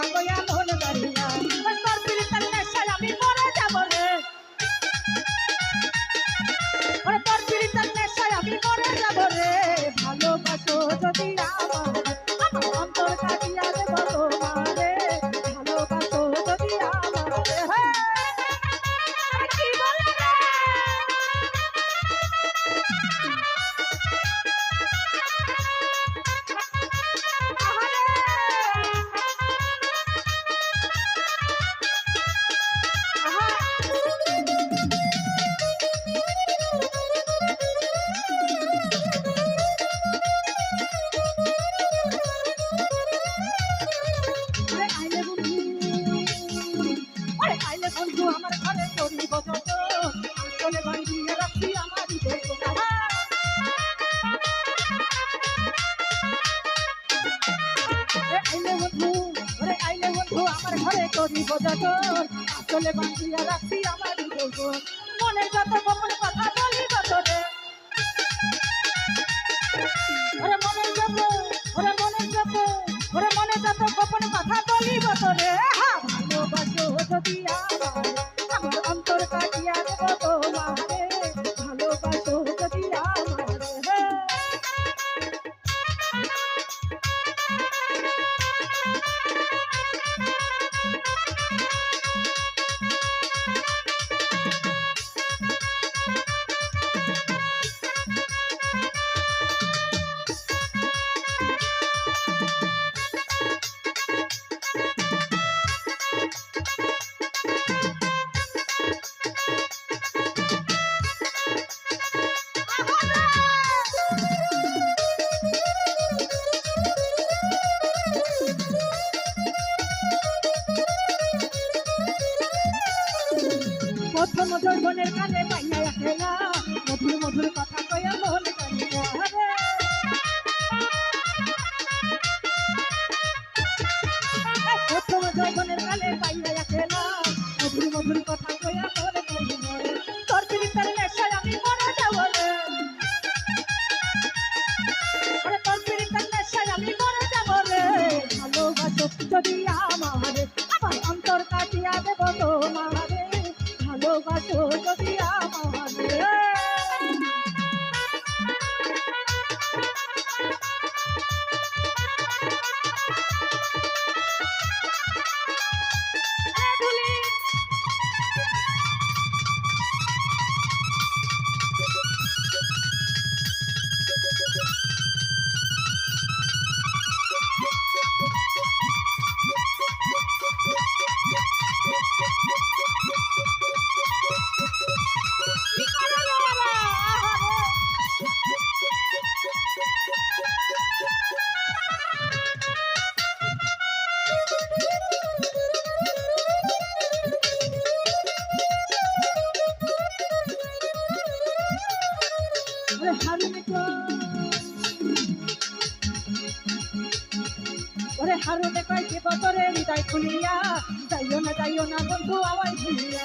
সাঙ্গয়া মোহন দাঁড়িয়া সালামি মরে যাব রে। করি বোঝাতর আসলে বাঁচিয়া রাখছি আমার মনে যত গোপন কথা বলি বছরে। ওরে মনে যত, ওরে মনে যত, ওরে মনে যত গোপন কথা বলি বছরে। হ্যাঁ, ভালোবাসো যদি আমার অন্তর কাটিয়া দেবো। Yeah. ওরে হারুনে কয় কি। বতরে হৃদয় খুলিয়া। যাইও না যাইও না বন্ধু আবার ভুলিয়া